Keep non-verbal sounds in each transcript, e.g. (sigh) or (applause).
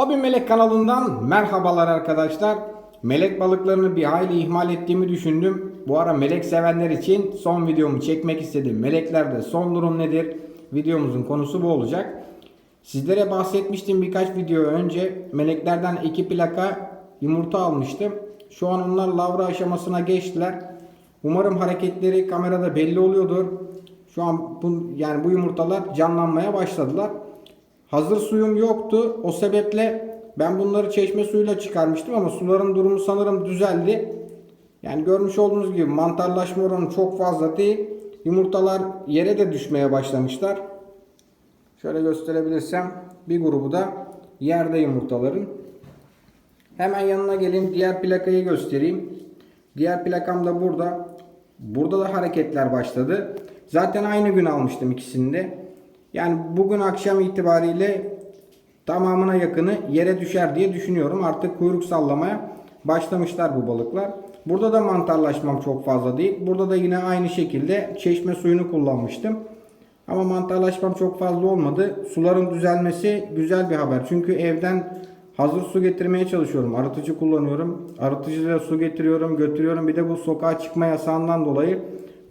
Hobi Melek kanalından merhabalar arkadaşlar. Melek balıklarını bir hayli ihmal ettiğimi düşündüm. Bu ara melek sevenler için son videomu çekmek istedim. Meleklerde son durum nedir? Videomuzun konusu bu olacak. Sizlere bahsetmiştim birkaç video önce. Meleklerden iki plaka yumurta almıştım. Şu an onlar lavra aşamasına geçtiler. Umarım hareketleri kamerada belli oluyordur. Şu an bu, yani bu yumurtalar canlanmaya başladılar. Hazır suyum yoktu. O sebeple ben bunları çeşme suyuyla çıkarmıştım ama suların durumu sanırım düzeldi. Yani görmüş olduğunuz gibi mantarlaşma oranı çok fazla değil. Yumurtalar yere de düşmeye başlamışlar. Şöyle gösterebilirsem bir grubu da yerde yumurtaların. Hemen yanına geleyim diğer plakayı göstereyim. Diğer plakam da burada. Burada da hareketler başladı. Zaten aynı gün almıştım ikisini de. Yani bugün akşam itibariyle tamamına yakını yere düşer diye düşünüyorum. Artık kuyruk sallamaya başlamışlar bu balıklar. Burada da mantarlaşmam çok fazla değil. Burada da yine aynı şekilde çeşme suyunu kullanmıştım. Ama mantarlaşmam çok fazla olmadı. Suların düzelmesi güzel bir haber. Çünkü evden hazır su getirmeye çalışıyorum. Arıtıcı kullanıyorum. Arıtıcıyla su getiriyorum, götürüyorum. Bir de bu sokağa çıkma yasağından dolayı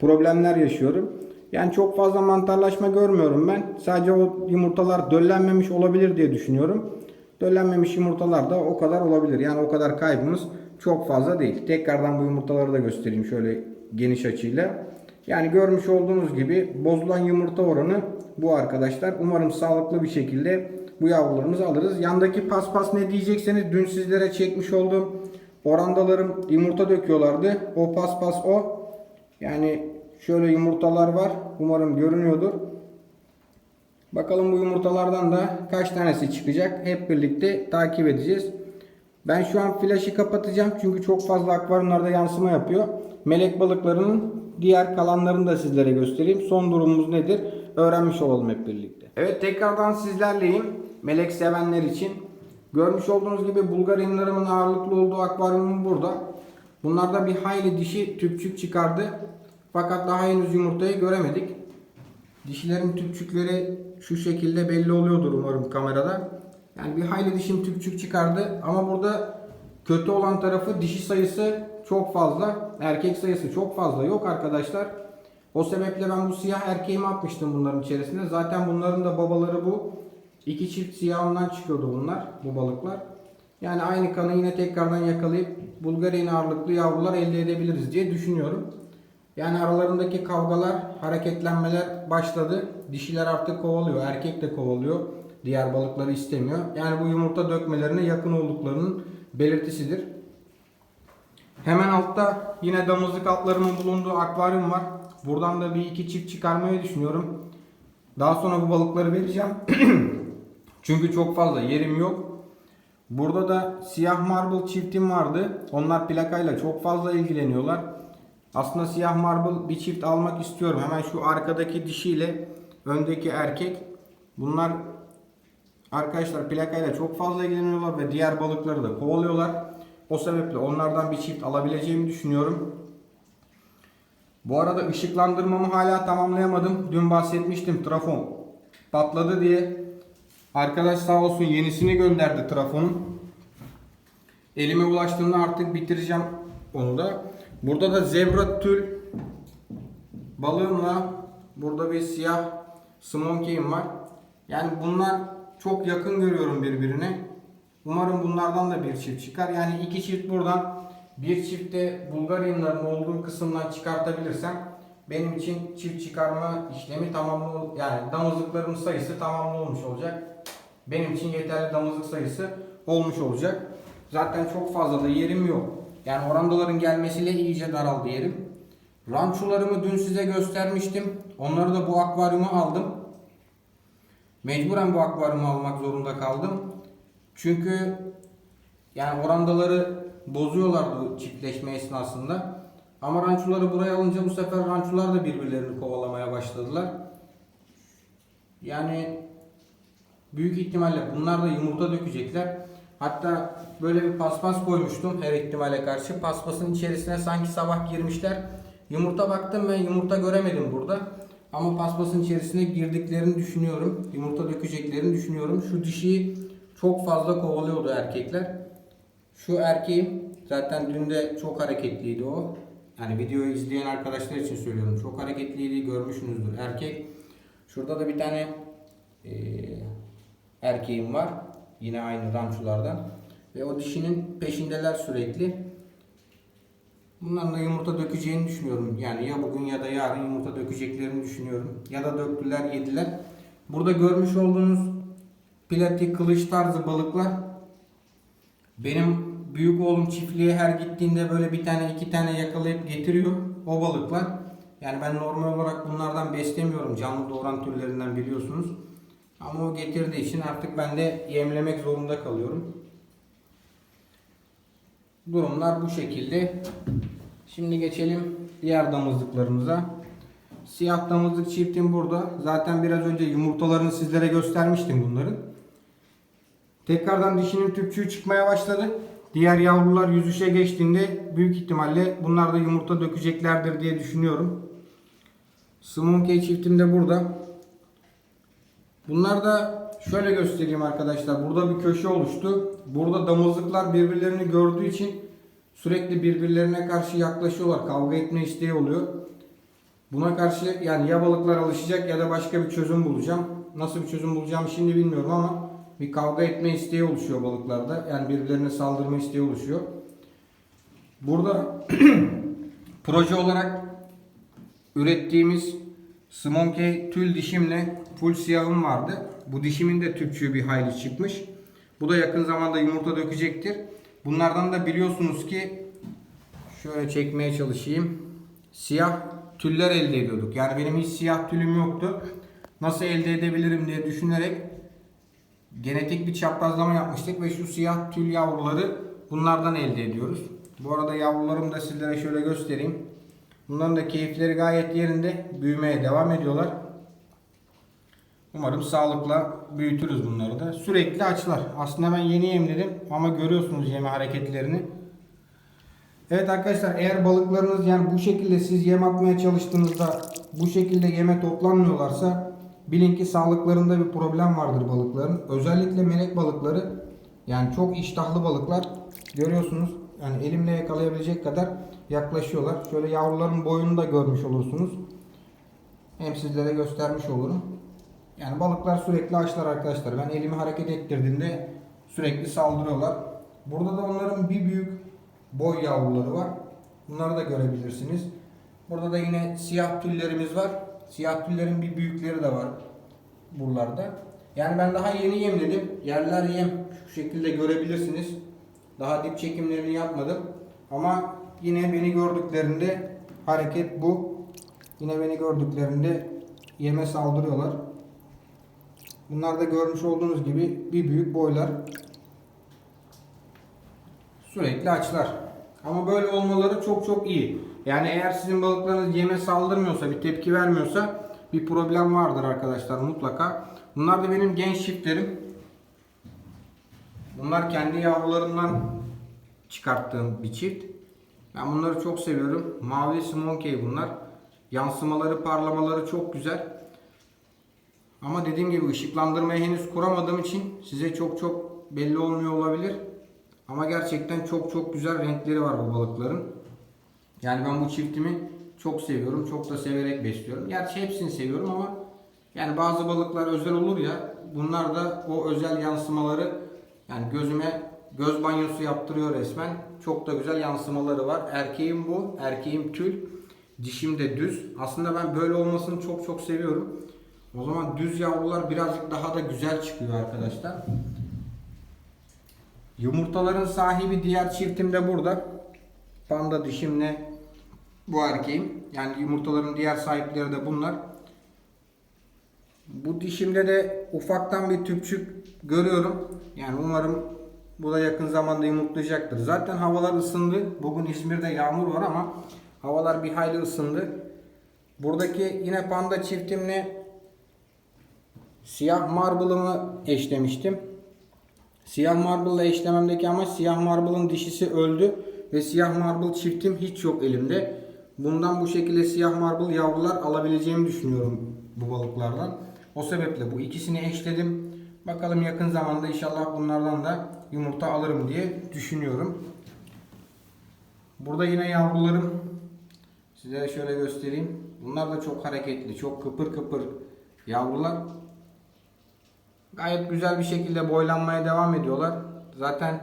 problemler yaşıyorum. Yani çok fazla mantarlaşma görmüyorum ben. Sadece o yumurtalar döllenmemiş olabilir diye düşünüyorum. Döllenmemiş yumurtalar da o kadar olabilir. Yani o kadar kaybımız çok fazla değil. Tekrardan bu yumurtaları da göstereyim şöyle geniş açıyla. Yani görmüş olduğunuz gibi bozulan yumurta oranı bu arkadaşlar. Umarım sağlıklı bir şekilde bu yavrularımızı alırız. Yandaki paspas ne diyecekseniz dün sizlere çekmiş olduğum orandalarım yumurta döküyorlardı. O paspas o. Yani şöyle yumurtalar var. Umarım görünüyordur. Bakalım bu yumurtalardan da kaç tanesi çıkacak. Hep birlikte takip edeceğiz. Ben şu an flaşı kapatacağım. Çünkü çok fazla akvaryumlarda yansıma yapıyor. Melek balıklarının diğer kalanlarını da sizlere göstereyim. Son durumumuz nedir? Öğrenmiş olalım hep birlikte. Evet tekrardan sizlerleyim. Melek sevenler için. Görmüş olduğunuz gibi Bulgar inlarımın ağırlıklı olduğu akvaryumum burada. Bunlarda bir hayli dişi tüpçük çıkardı. Fakat daha henüz yumurtayı göremedik. Dişilerin tüpçükleri şu şekilde belli oluyordur umarım kamerada. Yani bir hayli dişim tüpçük çıkardı ama burada kötü olan tarafı dişi sayısı çok fazla, erkek sayısı çok fazla yok arkadaşlar. O sebeple ben bu siyah erkeğimi atmıştım bunların içerisine. Zaten bunların da babaları bu. İki çift siyahından çıkıyordu bunlar, bu balıklar. Yani aynı kanı yine tekrardan yakalayıp Bulgarian ağırlıklı yavrular elde edebiliriz diye düşünüyorum. Yani aralarındaki kavgalar, hareketlenmeler başladı. Dişiler artık kovalıyor, erkek de kovalıyor. Diğer balıkları istemiyor. Yani bu yumurta dökmelerine yakın olduklarının belirtisidir. Hemen altta yine damızlık altlarımın bulunduğu akvaryum var. Buradan da bir iki çift çıkarmayı düşünüyorum. Daha sonra bu balıkları vereceğim. (clears throat) Çünkü çok fazla yerim yok. Burada da siyah marble çiftim vardı. Onlar plakayla çok fazla ilgileniyorlar. Aslında siyah marble bir çift almak istiyorum. Hemen şu arkadaki dişiyle öndeki erkek. Bunlar arkadaşlar plakayla çok fazla ilgileniyorlar ve diğer balıkları da kovalıyorlar. O sebeple onlardan bir çift alabileceğimi düşünüyorum. Bu arada ışıklandırmamı hala tamamlayamadım. Dün bahsetmiştim trafon patladı diye. Arkadaş sağ olsun yenisini gönderdi trafonun. Elime ulaştığında artık bitireceğim onu da. Burada da zebra tül balığımla burada bir siyah smonkey'im var. Yani bunlar çok yakın görüyorum birbirine. Umarım bunlardan da bir çift çıkar. Yani iki çift buradan bir çift de Bulgarianların olduğu kısımdan çıkartabilirsem benim için çift çıkarma işlemi tamamlı yani damızlıkların sayısı tamamlı olmuş olacak. Benim için yeterli damızlık sayısı olmuş olacak. Zaten çok fazla da yerim yok. Yani orandaların gelmesiyle iyice daraldı yerim. Rançolarımı dün size göstermiştim. Onları da bu akvaryuma aldım. Mecburen bu akvaryumu almak zorunda kaldım. Çünkü yani orandaları bozuyorlardı çiftleşme esnasında. Ama rançoları buraya alınca bu sefer rançolar da birbirlerini kovalamaya başladılar. Yani büyük ihtimalle bunlar da yumurta dökecekler. Hatta böyle bir paspas koymuştum her ihtimale karşı. Paspasın içerisine sanki sabah girmişler. Yumurta baktım ben yumurta göremedim burada. Ama paspasın içerisine girdiklerini düşünüyorum. Yumurta dökeceklerini düşünüyorum. Şu dişiyi çok fazla kovalıyordu erkekler. Şu erkeğim zaten dün de çok hareketliydi o. Yani videoyu izleyen arkadaşlar için söylüyorum. Çok hareketliydi görmüşsünüzdür erkek. Şurada da bir tane eee, erkeğim var. Yine aynı ramçulardan. Ve o dişinin peşindeler sürekli. Bunların da yumurta dökeceğini düşünüyorum. Yani ya bugün ya da yarın yumurta dökeceklerini düşünüyorum. Ya da döktüler yediler. Burada görmüş olduğunuz platik kılıç tarzı balıklar benim büyük oğlum çiftliğe her gittiğinde böyle bir tane iki tane yakalayıp getiriyor o balıklar. Yani ben normal olarak bunlardan beslemiyorum canlı doğuran türlerinden biliyorsunuz. Ama o getirdiği için artık ben de yemlemek zorunda kalıyorum. Durumlar bu şekilde. Şimdi geçelim diğer damızlıklarımıza. Siyah damızlık çiftim burada. Zaten biraz önce yumurtalarını sizlere göstermiştim bunların. Tekrardan dişinin tüpçüğü çıkmaya başladı. Diğer yavrular yüzüşe geçtiğinde büyük ihtimalle bunlar da yumurta dökeceklerdir diye düşünüyorum. Smonkey çiftim de burada. Bunlar da şöyle göstereyim arkadaşlar. Burada bir köşe oluştu. Burada damızlıklar birbirlerini gördüğü için sürekli birbirlerine karşı yaklaşıyorlar. Kavga etme isteği oluyor. Buna karşı yani ya balıklar alışacak ya da başka bir çözüm bulacağım. Nasıl bir çözüm bulacağım şimdi bilmiyorum ama bir kavga etme isteği oluşuyor balıklarda. Yani birbirlerine saldırma isteği oluşuyor. Burada (clears throat) proje olarak ürettiğimiz Smonkey tül dişimle full siyahım vardı. Bu dişimin de tüpçüğü bir hayli çıkmış. Bu da yakın zamanda yumurta dökecektir. Bunlardan da biliyorsunuz ki şöyle çekmeye çalışayım. Siyah tüller elde ediyorduk. Yani benim hiç siyah tülüm yoktu. Nasıl elde edebilirim diye düşünerek genetik bir çaprazlama yapmıştık ve şu siyah tül yavruları bunlardan elde ediyoruz. Bu arada yavrularımı da sizlere şöyle göstereyim. Bunların da keyifleri gayet yerinde. Büyümeye devam ediyorlar. Umarım sağlıkla büyütürüz bunları da. Sürekli açlar. Aslında ben yeni yemledim ama görüyorsunuz yeme hareketlerini. Evet arkadaşlar eğer balıklarınız yani bu şekilde siz yem atmaya çalıştığınızda bu şekilde yeme toplanmıyorlarsa bilin ki sağlıklarında bir problem vardır balıkların. Özellikle melek balıkları yani çok iştahlı balıklar görüyorsunuz yani elimle yakalayabilecek kadar yaklaşıyorlar. Şöyle yavruların boyunu da görmüş olursunuz. Hem sizlere göstermiş olurum. Yani balıklar sürekli açlar arkadaşlar. Ben elimi hareket ettirdiğimde sürekli saldırıyorlar. Burada da onların bir büyük boy yavruları var. Bunları da görebilirsiniz. Burada da yine siyah tüllerimiz var. Siyah tüllerin bir büyükleri de var buralarda. Yani ben daha yeni yemledim. Yerler yem şu şekilde görebilirsiniz. Daha dip çekimlerini yapmadım. Ama yine beni gördüklerinde hareket bu. Yine beni gördüklerinde yeme saldırıyorlar. Bunlar da görmüş olduğunuz gibi bir büyük boylar. Sürekli açlar. Ama böyle olmaları çok çok iyi. Yani eğer sizin balıklarınız yeme saldırmıyorsa, bir tepki vermiyorsa bir problem vardır arkadaşlar mutlaka. Bunlar da benim genç çiftlerim. Bunlar kendi yavrularından çıkarttığım bir çift. Ben bunları çok seviyorum. Mavi Smonkey bunlar. Yansımaları, parlamaları çok güzel. Ama dediğim gibi ışıklandırmayı henüz kuramadığım için size çok çok belli olmuyor olabilir. Ama gerçekten çok çok güzel renkleri var bu balıkların. Yani ben bu çiftimi çok seviyorum. Çok da severek besliyorum. Gerçi hepsini seviyorum ama yani bazı balıklar özel olur ya. Bunlar da o özel yansımaları yani gözüme göz banyosu yaptırıyor resmen. Çok da güzel yansımaları var. Erkeğim bu. Erkeğim tül. Dişim de düz. Aslında ben böyle olmasını çok çok seviyorum. O zaman düz yavrular birazcık daha da güzel çıkıyor arkadaşlar. Yumurtaların sahibi diğer çiftim de burada. Panda dişimle bu erkeğim. Yani yumurtaların diğer sahipleri de bunlar. Bu dişimde de ufaktan bir tüpçük görüyorum. Yani umarım bu da yakın zamanda yumurtlayacaktır. Zaten havalar ısındı. Bugün İzmir'de yağmur var ama havalar bir hayli ısındı. Buradaki yine panda çiftimle siyah marble'ımı eşlemiştim. Siyah marble eşlememdeki amaç siyah marble'ın dişisi öldü ve siyah marble çiftim hiç yok elimde. Bundan bu şekilde siyah marble yavrular alabileceğimi düşünüyorum bu balıklardan. O sebeple bu ikisini eşledim. Bakalım yakın zamanda inşallah bunlardan da yumurta alırım diye düşünüyorum. Burada yine yavrularım. Size şöyle göstereyim. Bunlar da çok hareketli, çok kıpır kıpır yavrular. Gayet güzel bir şekilde boylanmaya devam ediyorlar. Zaten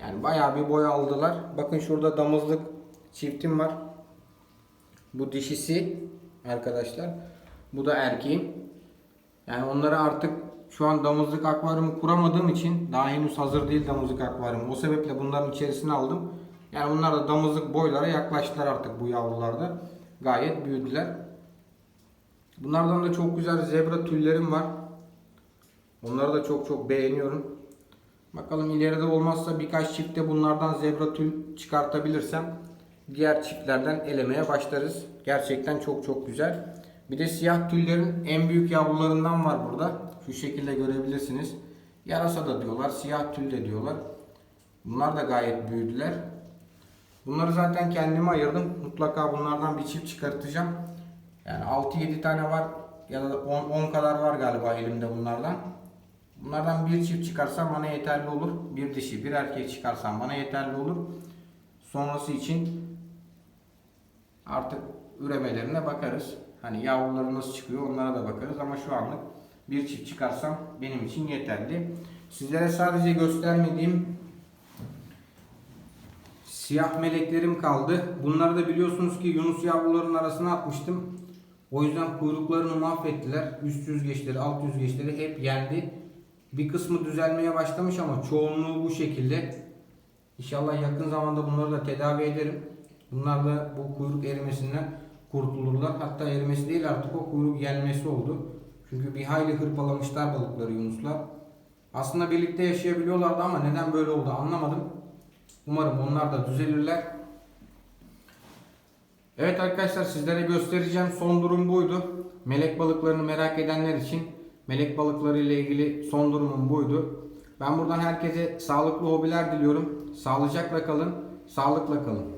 yani bayağı bir boy aldılar. Bakın şurada damızlık çiftim var. Bu dişisi arkadaşlar. Bu da erkeğim. Yani onları artık şu an damızlık akvaryumu kuramadığım için daha henüz hazır değil damızlık akvaryumu. O sebeple bunların içerisine aldım. Yani bunlar da damızlık boylara yaklaştılar artık bu yavrularda. Gayet büyüdüler. Bunlardan da çok güzel zebra tüllerim var. Onları da çok çok beğeniyorum. Bakalım ileride olmazsa birkaç çifte bunlardan zebra tül çıkartabilirsem diğer çiftlerden elemeye başlarız. Gerçekten çok çok güzel. Bir de siyah tüllerin en büyük yavrularından var burada. Şu şekilde görebilirsiniz. Yarasa da diyorlar, siyah tül de diyorlar. Bunlar da gayet büyüdüler. Bunları zaten kendime ayırdım. Mutlaka bunlardan bir çift çıkartacağım. Yani 6-7 tane var ya da 10, 10 kadar var galiba elimde bunlardan. Bunlardan bir çift çıkarsam bana yeterli olur. Bir dişi, bir erkek çıkarsam bana yeterli olur. Sonrası için artık üremelerine bakarız. Hani yavruları nasıl çıkıyor onlara da bakarız ama şu anlık bir çift çıkarsam benim için yeterli. Sizlere sadece göstermediğim siyah meleklerim kaldı. Bunları da biliyorsunuz ki Yunus yavruların arasına atmıştım. O yüzden kuyruklarını mahvettiler. Üst yüzgeçleri, alt yüzgeçleri hep yendi. Bir kısmı düzelmeye başlamış ama çoğunluğu bu şekilde. İnşallah yakın zamanda bunları da tedavi ederim. Bunlar da bu kuyruk erimesinden kurtulurlar. Hatta erimesi değil artık o kuyruk yenmesi oldu. Çünkü bir hayli hırpalamışlar balıkları Yunuslar. Aslında birlikte yaşayabiliyorlardı ama neden böyle oldu anlamadım. Umarım onlar da düzelirler. Evet arkadaşlar sizlere göstereceğim son durum buydu. Melek balıklarını merak edenler için melek balıkları ile ilgili son durumum buydu. Ben buradan herkese sağlıklı hobiler diliyorum. Sağlıcakla kalın, sağlıkla kalın.